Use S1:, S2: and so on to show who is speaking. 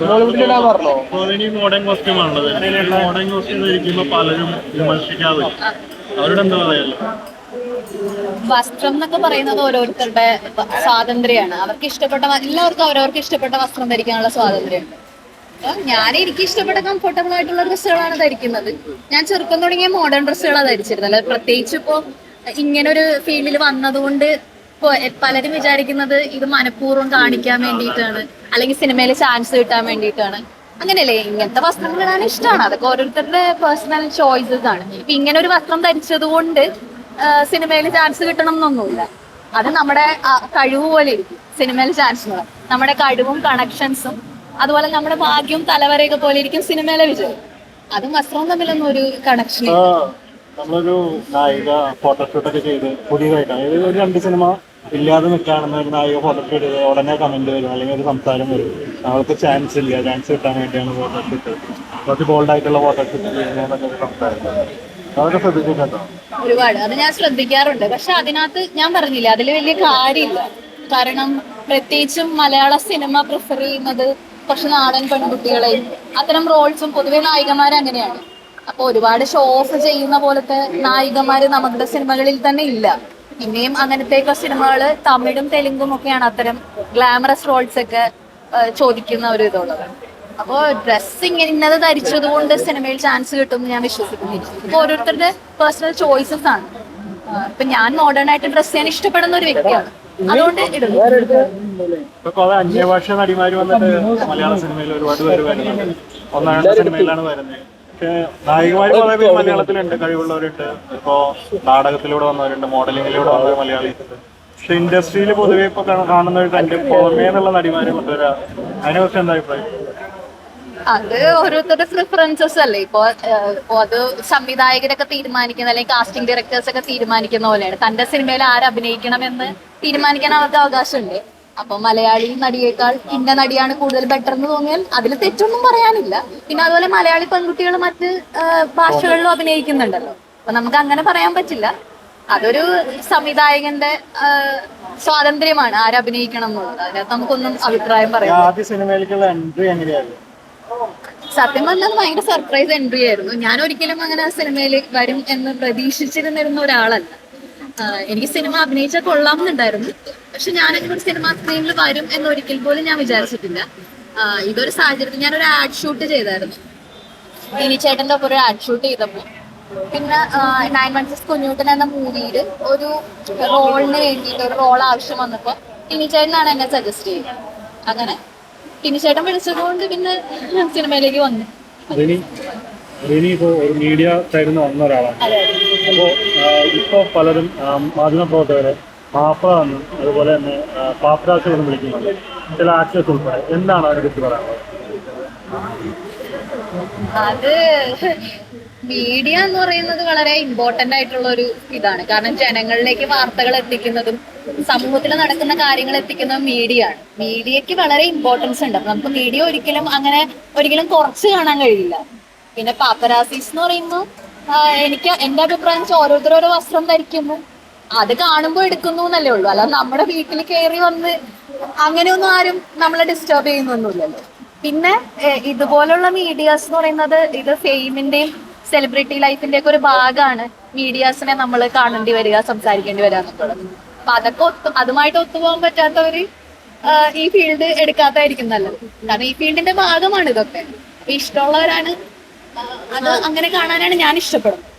S1: ബോളിവുഡിൽ ഇടാൻ പറഞ്ഞോ
S2: അപ്പൊ ഇനി മോഡേൺ കോസ്റ്റ്യൂം ആണുള്ളത് മോഡേൺ കോസ്റ്റ്യൂം ധരിക്കുമ്പോൾ പലരും വിമർശിക്കാതെ അവരോട് എന്താ പറയാല്ലോ
S3: വസ്ത്രം എന്നൊക്കെ പറയുന്നത് ഓരോരുത്തരുടെ സ്വാതന്ത്ര്യമാണ്. അവർക്ക് ഇഷ്ടപ്പെട്ട എല്ലാവർക്കും അവരവർക്ക് ഇഷ്ടപ്പെട്ട വസ്ത്രം ധരിക്കാനുള്ള സ്വാതന്ത്ര്യമുണ്ട്. ഞാൻ എനിക്ക് ഇഷ്ടപ്പെട്ട കംഫർട്ടബിൾ ആയിട്ടുള്ള ഡ്രസ്സുകളാണ് ധരിക്കുന്നത്. ഞാൻ ചെറുപ്പം തുടങ്ങിയ മോഡേൺ ഡ്രസ്സുകളാണ് ധരിച്ചിരുന്നത്. അല്ലെ പ്രത്യേകിച്ച് ഇപ്പോ ഇങ്ങനെ ഒരു ഫീൽഡിൽ വന്നതുകൊണ്ട് പലരും വിചാരിക്കുന്നത് ഇത് മനഃപൂർവം കാണിക്കാൻ വേണ്ടിയിട്ടാണ്. അല്ലെങ്കിൽ സിനിമയിൽ ചാൻസ് കിട്ടാൻ വേണ്ടിയിട്ടാണ്. അങ്ങനെയല്ലേ? ഇങ്ങനത്തെ വസ്ത്രങ്ങൾ ഇടാൻ ഇഷ്ടമാണ് അതൊക്കെ ഓരോരുത്തരുടെ പേഴ്സണൽ ചോയ്സസ് ആണ്. ഇപ്പൊ ഇങ്ങനെ ഒരു വസ്ത്രം ധരിച്ചത് കൊണ്ട് സിനിമയിൽ ചാൻസ് കിട്ടണം എന്നൊന്നുമില്ല. അത് നമ്മുടെ കഴിവ് പോലെ ഇരിക്കും. സിനിമയിൽ ചാൻസ് നമ്മുടെ കഴിവും കണക്ഷൻസും അതുപോലെ നമ്മുടെ ഭാഗ്യവും തലവരയൊക്കെ പോലെ ഇരിക്കും സിനിമയിലെ വിജയം. അതും വസ്ത്രവും തമ്മിലൊന്നും ഒരു കണക്ഷൻ
S2: നമ്മളൊരു നായിക ഫോട്ടോഷൂട്ടൊക്കെ ചെയ്ത് പുതിയതായിട്ടാണ് അതായത് ഒരു രണ്ട് സിനിമ ഇല്ലാതെ നിൽക്കുകയാണെന്ന് ഒരു നായിക ഫോട്ടോഷൂട്ട് ചെയ്ത് ഉടനെ കമന്റ് വരും അല്ലെങ്കിൽ ഒരു സംസാരം വരും. അവൾക്ക് ചാൻസ് ഇല്ല ചാൻസ് കിട്ടാൻ വേണ്ടിയാണ് ഫോട്ടോഷൂട്ട് കുറച്ച് ബോൾഡ് ആയിട്ടുള്ള ഫോട്ടോഷൂട്ട് ചെയ്യുന്നതൊക്കെ ഒരു സംസാരം. ശ്രദ്ധിച്ചിട്ടുണ്ടോ?
S3: ഒരുപാട്. അത് ഞാൻ ശ്രദ്ധിക്കാറുണ്ട്. പക്ഷെ അതിനകത്ത് ഞാൻ പറഞ്ഞില്ല അതിൽ വലിയ കാര്യമില്ല. കാരണം പ്രത്യേകിച്ചും മലയാള സിനിമ പ്രിഫർ ചെയ്യുന്നത് കുറച്ച് നാടൻ പെൺകുട്ടികളെയും അത്തരം റോൾസും പൊതുവെ നായികമാർ അങ്ങനെയാണ് അപ്പൊ ഒരുപാട് ഷോ ഓഫ് ചെയ്യുന്ന പോലത്തെ നായികമാര് നമ്മുടെ സിനിമകളിൽ തന്നെ ഇല്ല. പിന്നെയും അങ്ങനത്തെയൊക്കെ സിനിമകൾ തമിഴും തെലുങ്കും ഒക്കെയാണ് അത്തരം ഗ്ലാമറസ് റോൾസ് ഒക്കെ ചോദിക്കുന്ന ഒരു ഇതുള്ളത്. അപ്പോ ഡ്രസ് ഇങ്ങനെ ഇന്നത് ധരിച്ചത് കൊണ്ട് സിനിമയിൽ ചാൻസ് കിട്ടും ഞാൻ വിശ്വസിക്കുന്നില്ല. ഇപ്പൊ ഓരോരുത്തരുടെ പേഴ്സണൽ ചോയ്സസ് ആണ്. ഇപ്പൊ ഞാൻ മോഡേൺ ആയിട്ട് ഡ്രസ് ചെയ്യാൻ ഇഷ്ടപ്പെടുന്ന ഒരു വ്യക്തിയാണ്. അതുകൊണ്ട്
S2: അന്യഭാഷ നടിമാര് വന്നിട്ട് മലയാള സിനിമയിൽ ഒരുപാട് പേര് വരുന്നുണ്ട്. ഒന്നാം സിനിമയിലാണ് വരുന്നത്. നായികമാര് കുറെ പേര് മലയാളത്തിലുണ്ട് കഴിവുള്ളവരുണ്ട്. ഇപ്പോ നാടകത്തിലൂടെ വന്നവരുണ്ട് മോഡലിംഗിലൂടെ വന്നവർ മലയാളികളുണ്ട്. പക്ഷെ ഇൻഡസ്ട്രിയിൽ പൊതുവെ ഇപ്പൊ കാണ- കാണുന്ന ഒരു ട്രെൻഡ് പുറമേന്നുള്ള നടിമാരെ കൊണ്ടുവരാ. അതിനെ കുറിച്ച് എന്താ അഭിപ്രായം?
S3: അത് ഓരോരുത്തരുടെ പ്രിഫറൻസസ് അല്ലേ? ഇപ്പോ അത് സംവിധായകരൊക്കെ തീരുമാനിക്കുന്ന അല്ലെങ്കിൽ കാസ്റ്റിംഗ് ഡയറക്ടേഴ്സ് ഒക്കെ തീരുമാനിക്കുന്ന പോലെയാണ്. തന്റെ സിനിമയിൽ ആരഭിനയിക്കണം അഭിനയിക്കണമെന്ന് തീരുമാനിക്കാൻ അവർക്ക് അവകാശമുണ്ട്. അപ്പൊ മലയാളി നടിയേക്കാൾ ഇന്ന നടിയാണ് കൂടുതൽ ബെറ്റർ എന്ന് തോന്നിയാൽ അതിൽ തെറ്റൊന്നും പറയാനില്ല. പിന്നെ അതുപോലെ മലയാളി പെൺകുട്ടികൾ മറ്റ് ഭാഷകളിലും അഭിനയിക്കുന്നുണ്ടല്ലോ. അപ്പൊ നമുക്ക് അങ്ങനെ പറയാൻ പറ്റില്ല. അതൊരു സംവിധായകന്റെ സ്വാതന്ത്ര്യമാണ് ആര് അഭിനയിക്കണം എന്നുള്ളത്. അതിനകത്ത് നമുക്കൊന്നും അഭിപ്രായം പറയാം സത്യം പറഞ്ഞാൽ ഭയങ്കര സർപ്രൈസ് എൻട്രി ആയിരുന്നു. ഞാൻ ഒരിക്കലും അങ്ങനെ സിനിമയിൽ വരും എന്ന് പ്രതീക്ഷിച്ചിരുന്നിരുന്ന ഒരാളല്ല. എനിക്ക് സിനിമ അഭിനയിച്ചാൽ കൊള്ളാം എന്നുണ്ടായിരുന്നു പക്ഷെ ഞാൻ ഒരു സിനിമ സ്ക്രീനിൽ വരും എന്ന് ഒരിക്കൽ പോലും ഞാൻ വിചാരിച്ചിട്ടില്ല. ഇതൊരു സാഹചര്യത്തിൽ ഞാൻ ഒരു ആഡ് ഷൂട്ട് ചെയ്തായിരുന്നു. ഇനി ചേട്ടന്റെ ഒപ്പം ഒരു ആഡ് ഷൂട്ട് ചെയ്തപ്പോൾ. പിന്നെ നയൻ മൺസസ് കുഞ്ഞൂട്ടൻ എന്ന മൂവിയിൽ ഒരു റോളിന് വേണ്ടിയിട്ട് ഒരു റോൾ ആവശ്യം വന്നപ്പോൾ ടിനി ചേട്ടനാണ് എന്നെ സജസ്റ്റ് ചെയ്തത്. അങ്ങനെ ടിനി ചേട്ടൻ വിളിച്ചതുകൊണ്ട് പിന്നെ സിനിമയിലേക്ക് വന്നു.
S2: റിനി ഇപ്പോൾ ഒരു മീഡിയ സൈഡിൽ നിന്ന് വന്ന ഒരാളാണ് അപ്പോൾ ഇപ്പോൾ പലരും മാധ്യമ മാധ്യമപ്രവർത്തകരെ മാപ്പിള എന്നും അതുപോലെ തന്നെ പാപ്രാസ് എന്നും വിളിക്കുന്നുണ്ട് ചില ആക്ടേഴ്സ് ഉൾപ്പെടെ. എന്താണ് അവരെ കുറിച്ച് പറയാനുള്ളത്?
S3: അത് മീഡിയ എന്ന് പറയുന്നത് വളരെ ഇമ്പോർട്ടന്റ് ആയിട്ടുള്ള ഒരു ഇതാണ്. കാരണം ജനങ്ങളിലേക്ക് വാർത്തകൾ എത്തിക്കുന്നതും സമൂഹത്തിൽ നടക്കുന്ന കാര്യങ്ങൾ എത്തിക്കുന്നതും മീഡിയ ആണ് മീഡിയക്ക് വളരെ ഇമ്പോർട്ടൻസ് ഉണ്ട്. നമുക്ക് മീഡിയ ഒരിക്കലും അങ്ങനെ ഒരിക്കലും കുറച്ച് കാണാൻ കഴിയില്ല. പിന്നെ പാപ്പരാസീസ് എന്ന് പറയുമ്പോൾ എനിക്ക് എന്റെ അഭിപ്രായം വെച്ചാൽ ഓരോരുത്തരോരോ വസ്ത്രം ധരിക്കുന്നു. അത് കാണുമ്പോൾ എടുക്കുന്നു എന്നല്ലേ ഉള്ളൂ. അല്ലാതെ നമ്മുടെ വീട്ടിൽ കയറി വന്ന് അങ്ങനെയൊന്നും ആരും നമ്മളെ ഡിസ്റ്റർബ് ചെയ്യുന്നൊന്നുമില്ലല്ലോ. പിന്നെ ഇതുപോലുള്ള മീഡിയാസ് എന്ന് പറയുന്നത് ഇത് ഫെയിമിന്റെയും സെലിബ്രിറ്റി ലൈഫിന്റെ ഒക്കെ ഒരു ഭാഗമാണ് മീഡിയാസിനെ നമ്മൾ കാണേണ്ടി വരിക സംസാരിക്കേണ്ടി വരിക എന്നുള്ളത്. അപ്പൊ അതൊക്കെ ഒത്തു അതുമായിട്ട് ഒത്തുപോകാൻ പറ്റാത്തവര് ഈ ഫീൽഡ് എടുക്കാത്തായിരിക്കും നല്ലത്. കാരണം ഈ ഫീൽഡിന്റെ ഭാഗമാണ് ഇതൊക്കെ. ഇഷ്ടമുള്ളവരാണ് അത് അങ്ങനെ കാണാനാണ് ഞാൻ ഇഷ്ടപ്പെടുന്നത്.